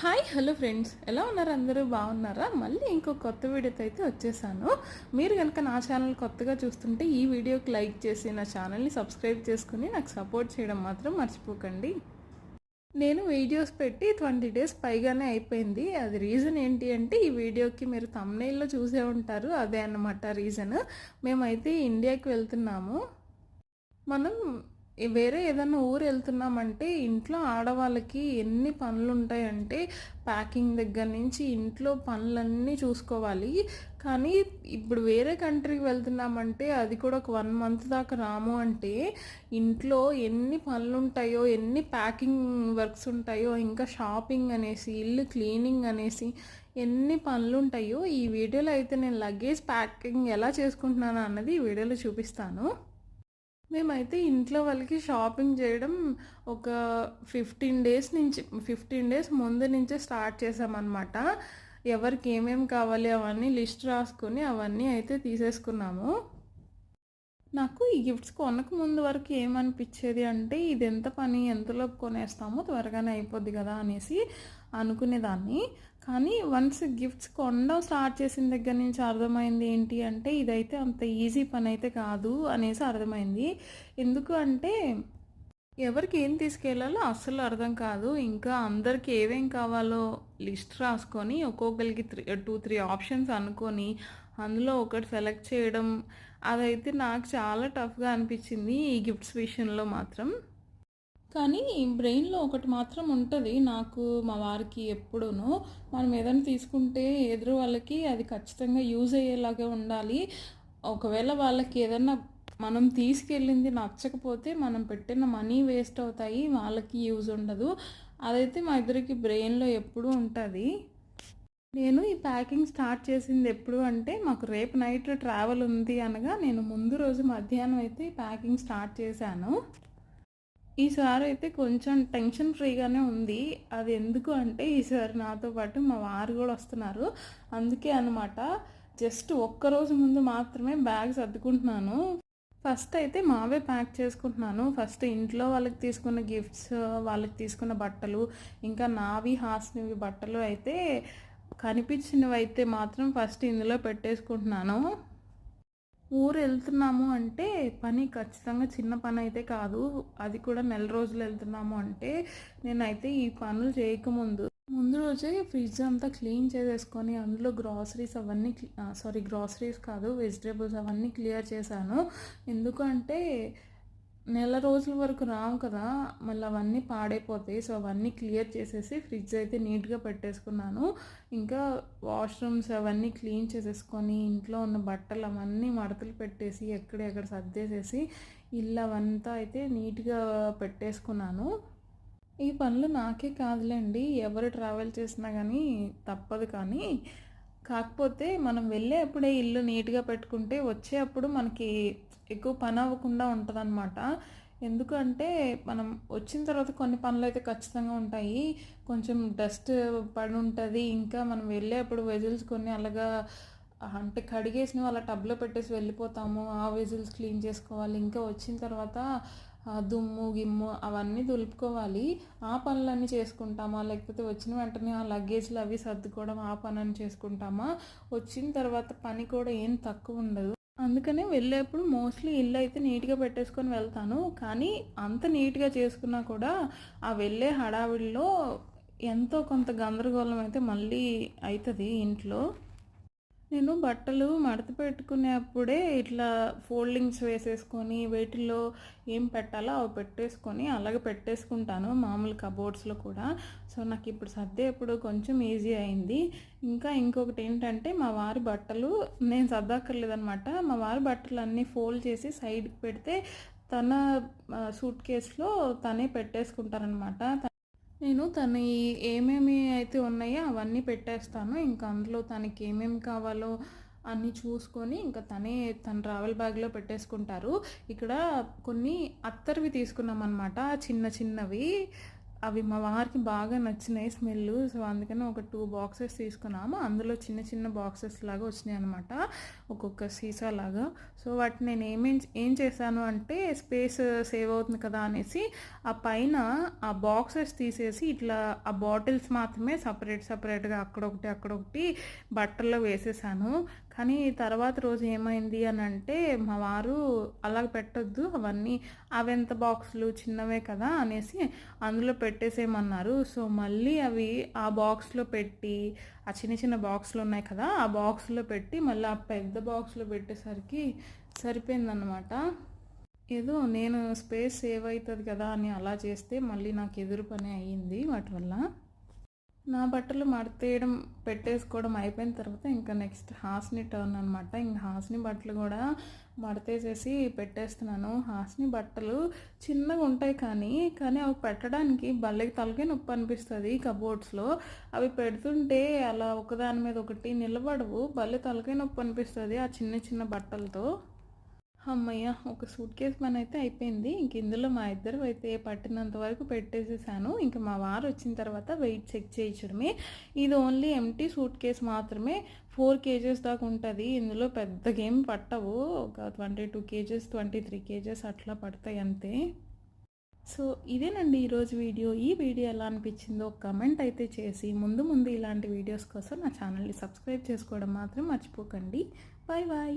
Hi hello friends. ఎలా ఉన్నారు అందరూ? బాగున్నారా? మళ్ళీ ఇంకో కొత్త వీడియోతో అయితే వచ్చేసాను. మీరు కనుక నా ఛానల్ కొత్తగా చూస్తుంటే ఈ వీడియోకి లైక్ చేసి నా ఛానల్ని సబ్స్క్రైబ్ చేసుకుని నాకు సపోర్ట్ చేయడం మాత్రం మర్చిపోకండి. నేను వీడియోస్ పెట్టి ట్వంటీ డేస్ పైగానే అయిపోయింది. అది రీజన్ ఏంటి అంటే ఈ వీడియోకి మీరు తమ్నైల్లో చూసే ఉంటారు. అదే అన్నమాట రీజన్. మేమైతే ఇండియాకి వెళ్తున్నాము. మనం వేరే ఏదైనా ఊరు వెళ్తున్నామంటే ఇంట్లో ఆడవాళ్ళకి ఎన్ని పనులు ఉంటాయంటే ప్యాకింగ్ దగ్గర నుంచి ఇంట్లో పనులన్నీ చూసుకోవాలి. కానీ ఇప్పుడు వేరే కంట్రీకి వెళ్తున్నామంటే అది కూడా ఒక వన్ మంత్ దాకా రాము అంటే ఇంట్లో ఎన్ని పనులు ఉంటాయో ఎన్ని ప్యాకింగ్ వర్క్స్ ఉంటాయో ఇంకా షాపింగ్ అనేసి ఇల్లు క్లీనింగ్ అనేసి ఎన్ని పనులు ఉంటాయో ఈ వీడియోలో అయితే నేను లగేజ్ ప్యాకింగ్ ఎలా చేసుకుంటున్నాను అన్నది ఈ వీడియోలో చూపిస్తాను. మేమైతే ఇంట్లో వాళ్ళకి షాపింగ్ చేయడం ఒక ఫిఫ్టీన్ డేస్ నుంచి ఫిఫ్టీన్ డేస్ ముందు నుంచే స్టార్ట్ చేసామన్నమాట. ఎవరికి ఏమేమి కావాలి అవన్నీ లిస్ట్ రాసుకొని అవన్నీ అయితే తీసేసుకున్నాము. నాకు ఈ గిఫ్ట్స్ కొనక ముందు వరకు ఏమనిపించేది అంటే ఇది ఎంత పని ఎంతలోపు కొనేస్తామో త్వరగానే అయిపోద్ది కదా అనేసి అనుకునేదాన్ని. కానీ వన్స్ గిఫ్ట్స్ కొనడం స్టార్ట్ చేసిన దగ్గర నుంచి అర్థమైంది ఏంటి అంటే ఇదైతే అంత ఈజీ పని అయితే కాదు అనేసి అర్థమైంది. ఎందుకు అంటే ఎవరికి ఏం తీసుకెళ్ళాలో అస్సలు అర్థం కాదు. ఇంకా అందరికి ఏమేం కావాలో లిస్ట్ రాసుకొని ఒక్కొక్కరికి త్రీ టూ త్రీ ఆప్షన్స్ అనుకొని అందులో ఒకటి సెలెక్ట్ చేయడం అదైతే నాకు చాలా టఫ్గా అనిపించింది ఈ గిఫ్ట్స్ విషయంలో మాత్రం. కానీ బ్రెయిన్లో ఒకటి మాత్రం ఉంటుంది. నాకు మా వారికి ఎప్పుడూను మనం ఏదైనా తీసుకుంటే ఎదురు వాళ్ళకి అది ఖచ్చితంగా యూజ్ అయ్యేలాగా ఉండాలి. ఒకవేళ వాళ్ళకి ఏదైనా మనం తీసుకెళ్ళింది నచ్చకపోతే మనం పెట్టిన మనీ వేస్ట్ అవుతాయి. వాళ్ళకి యూజ్ ఉండదు. అదైతే మా ఇద్దరికి బ్రెయిన్లో ఎప్పుడూ ఉంటుంది. నేను ఈ ప్యాకింగ్ స్టార్ట్ చేసింది ఎప్పుడు అంటే మాకు రేపు నైట్ ట్రావెల్ ఉంది అనగా నేను ముందు రోజు మధ్యాహ్నం అయితే ఈ ప్యాకింగ్ స్టార్ట్ చేశాను. ఈసారి అయితే కొంచెం టెన్షన్ ఫ్రీగానే ఉంది. అది ఎందుకు అంటే ఈసారి నాతో పాటు మా వారు కూడా వస్తున్నారు. అందుకే అనమాట జస్ట్ ఒక్కరోజు ముందు మాత్రమే బ్యాగ్ సర్దుకుంటున్నాను. ఫస్ట్ అయితే మావే ప్యాక్ చేసుకుంటున్నాను. ఫస్ట్ ఇంట్లో వాళ్ళకి తీసుకున్న గిఫ్ట్స్ వాళ్ళకి తీసుకున్న బట్టలు ఇంకా నావి హాస్నివి బట్టలు అయితే కనిపించినవి అయితే మాత్రం ఫస్ట్ ఇందులో పెట్టేసుకుంటున్నాను. ఊరు వెళ్తున్నాము అంటే పని ఖచ్చితంగా చిన్న పని అయితే కాదు. అది కూడా నెల రోజులు వెళ్తున్నాము అంటే నేనైతే ఈ పనులు చేయకముందు ముందు రోజే ఫ్రిడ్జ్ అంతా క్లీన్ చేసేసుకొని అందులో గ్రాసరీస్ అవన్నీ సారీ గ్రాసరీస్ కాదు వెజిటేబుల్స్ అవన్నీ క్లియర్ చేశాను. ఎందుకంటే నెల రోజుల వరకు రావు కదా మళ్ళీ అవన్నీ పాడైపోతాయి. సో అవన్నీ క్లియర్ చేసేసి ఫ్రిడ్జ్ అయితే నీట్గా పెట్టేసుకున్నాను. ఇంకా వాష్రూమ్స్ అవన్నీ క్లీన్ చేసేసుకొని ఇంట్లో ఉన్న బట్టలు అవన్నీ మడతలు పెట్టేసి ఎక్కడెక్కడ సర్దేసేసి ఇల్లు అవంతా అయితే నీట్గా పెట్టేసుకున్నాను. ఈ పనులు నాకే కాదులేండి. ఎవరు ట్రావెల్ చేసినా కానీ తప్పదు కానీ కాకపోతే మనం వెళ్ళేప్పుడే ఇల్లు నీట్గా పెట్టుకుంటే వచ్చేటప్పుడు మనకి ఎక్కువ పని అవ్వకుండా ఉంటుందన్నమాట. ఎందుకంటే మనం వచ్చిన తర్వాత కొన్ని పనులు అయితే ఖచ్చితంగా ఉంటాయి. కొంచెం డస్ట్ పడి ఉంటుంది ఇంకా మనం వెళ్ళేప్పుడు వెజిల్స్ కొన్ని అలాగా అంటే కడిగేసినవి అలా టబ్లో పెట్టేసి వెళ్ళిపోతాము. ఆ వెజిల్స్ క్లీన్ చేసుకోవాలి. ఇంకా వచ్చిన తర్వాత దుమ్ము గిమ్ము అవన్నీ దులుపుకోవాలి. ఆ పనులన్నీ చేసుకుంటామా? లేకపోతే వచ్చిన వెంటనే ఆ లగేజ్లు అవి సర్దుకోవడం ఆ పని చేసుకుంటామా? వచ్చిన తర్వాత పని కూడా ఏం తక్కువ ఉండదు. అందుకనే వెళ్ళేప్పుడు మోస్ట్లీ ఇల్లు అయితే నీట్గా పెట్టేసుకొని వెళ్తాను. కానీ అంత నీట్గా చేసుకున్నా కూడా ఆ వెళ్ళే హడావిడిలో ఎంతో కొంత గందరగోళం అయితే మళ్ళీ అవుతుంది ఇంట్లో. నేను బట్టలు మడత పెట్టుకునేప్పుడే ఇట్లా ఫోల్డింగ్స్ వేసేసుకొని వీటిల్లో ఏం పెట్టాలో అవి పెట్టేసుకొని అలాగే పెట్టేసుకుంటాను మామూలు కబోర్డ్స్లో కూడా. సో నాకు ఇప్పుడు సర్దేప్పుడు కొంచెం ఈజీ అయింది. ఇంకా ఇంకొకటి ఏంటంటే మా వారి బట్టలు నేను సర్దాక్కర్లేదనమాట మా వారి బట్టలు అన్నీ ఫోల్డ్ చేసి సైడ్కి పెడితే తన సూట్ కేసులో తనే పెట్టేసుకుంటారనమాట నేను తను ఏమేమి అయితే ఉన్నాయో అవన్నీ పెట్టేస్తాను. ఇంకా అందులో తనకి ఏమేమి కావాలో అన్నీ చూసుకొని ఇంకా తనే తన ట్రావెల్ బ్యాగ్లో పెట్టేసుకుంటారు. ఇక్కడ కొన్ని అత్తర్వి తీసుకున్నాం అనమాట చిన్న చిన్నవి. అవి మా వారికి బాగా నచ్చినాయి స్మెల్ సో అందుకని ఒక టూ బాక్సెస్ తీసుకున్నాము. అందులో చిన్న చిన్న బాక్సెస్ లాగా వచ్చినాయి అనమాట ఒక్కొక్క సీసా లాగా. సో వాటిని నేను ఏమేం ఏం చేశాను అంటే స్పేస్ సేవ్ అవుతుంది కదా అనేసి ఆ పైన ఆ బాక్సెస్ తీసేసి ఇట్లా ఆ బాటిల్స్ మాత్రమే సపరేట్ సపరేట్గా అక్కడొకటి అక్కడొకటి బట్టల్లో వేసేసాను. కానీ తర్వాత రోజు ఏమైంది అని అంటే మా వారు అలా పెట్టొద్దు అవన్నీ అవెంత బాక్సులు చిన్నవే కదా అనేసి అందులో పెట్టేసేయమన్నారు. సో మళ్ళీ అవి ఆ బాక్స్లో పెట్టి ఆ చిన్న చిన్న బాక్స్లు ఉన్నాయి కదా ఆ బాక్స్లో పెట్టి మళ్ళీ ఆ పెద్ద బాక్స్లో పెట్టేసరికి సరిపోయిందన్నమాట. ఏదో నేను స్పేస్ సేవ్ అవుతుంది కదా అని అలా చేస్తే మళ్ళీ నాకు ఎదురు పని అయ్యింది వాటి వల్ల. నా బట్టలు మడతేయడం పెట్టేసుకోవడం అయిపోయిన తర్వాత ఇంకా నెక్స్ట్ హాస్ని టర్న్ అనమాట ఇంకా హాస్ని బట్టలు కూడా మడతేసేసి పెట్టేస్తున్నాను. హాస్ని బట్టలు చిన్నగా ఉంటాయి కానీ కానీ అవి పెట్టడానికి భలే తలకే నొప్పి అనిపిస్తుంది కబోర్డ్స్లో అవి పెడుతుంటే అలా ఒకదాని మీద ఒకటి నిలబడవు బల్లె తలకే నొప్పి అనిపిస్తుంది ఆ చిన్న చిన్న బట్టలతో. అమ్మయ్య ఒక సూట్ కేస్ పని అయితే అయిపోయింది. ఇంక ఇందులో మా ఇద్దరు అయితే పట్టినంత వరకు పెట్టేసేసాను. ఇంకా మా వారు వచ్చిన తర్వాత వెయిట్ చెక్ చేయించడమే. ఇది ఓన్లీ ఎంటీ సూట్ కేస్ మాత్రమే. ఫోర్ కేజెస్ దాకా ఉంటుంది. ఇందులో పెద్ద గేమ్ పట్టవు. ఒక twenty two kgs twenty three kgs అట్లా పడతాయి అంతే. సో ఇదేనండి ఈరోజు వీడియో. ఈ వీడియో ఎలా అనిపించిందో కమెంట్ అయితే చేసి ముందు ముందు ఇలాంటి వీడియోస్ కోసం నా ఛానల్ని సబ్స్క్రైబ్ చేసుకోవడం మాత్రం మర్చిపోకండి. Bye bye.